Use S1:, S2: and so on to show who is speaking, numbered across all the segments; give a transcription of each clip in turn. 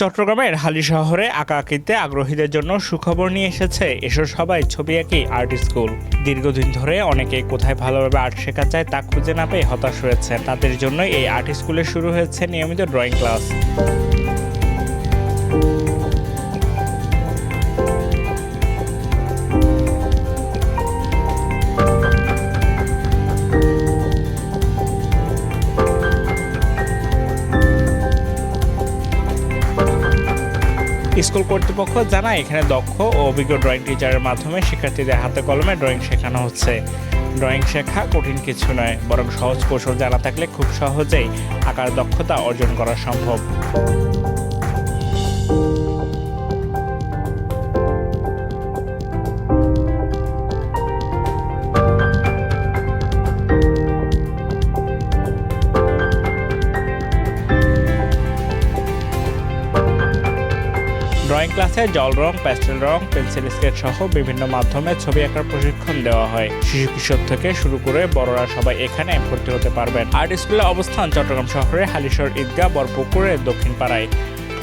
S1: চট্টগ্রামের হালি শহরে আঁকা আঁকিতে আগ্রহীদের জন্য সুখবর নিয়ে এসেছে এসো সবাই ছবি আঁকি আর্ট স্কুল। দীর্ঘদিন ধরে অনেকে কোথায় ভালোভাবে আর্ট শেখা যায় তা খুঁজে না পেয়ে হতাশ হয়েছে। তাদের জন্য এই আর্ট স্কুলে শুরু হয়েছে নিয়মিত ড্রয়িং ক্লাস। স্কুল কর্তৃপক্ষ জানায়, এখানে দক্ষ ও অভিজ্ঞ ড্রয়িং টিচারের মাধ্যমে শিক্ষার্থীদের হাতে কলমে ড্রয়িং শেখানো হচ্ছে। ড্রয়িং শেখা কঠিন কিছু নয়, বরং সহজ কৌশল জানা থাকলে খুব সহজেই আঁকার দক্ষতা অর্জন করা সম্ভব। ড্রয়িং ক্লাসে জল রং প্যাস্টেল রং, পেন্সিল, স্কেচ সহ বিভিন্ন মাধ্যমে ছবি আঁকার প্রশিক্ষণ দেওয়া হয়। শিশু কিশোর থেকে শুরু করে বড়রা সবাই এখানে ভর্তি হতে পারবেন। আর্ট স্কুলের অবস্থান চট্টগ্রাম শহরে হালিশহর ঈদগাহ বরপুকুরের দক্ষিণ পাড়ায়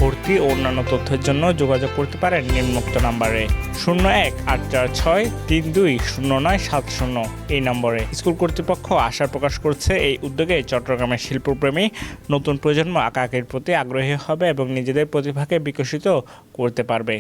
S1: ভর্তি ও অন্যান্য তথ্যের জন্য যোগাযোগ করতে পারেন নিম্নোক্ত নাম্বারে শূন্য এক আট চার ছয় তিন দুই শূন্য নয় সাত শূন্য। এই নম্বরে স্কুল কর্তৃপক্ষ আশা প্রকাশ করছে এই উদ্যোগে চট্টগ্রামের শিল্পপ্রেমী নতুন প্রজন্ম আঁকা আঁকির প্রতি আগ্রহী হবে এবং নিজেদের প্রতিভাকে বিকশিত করতে পারবে।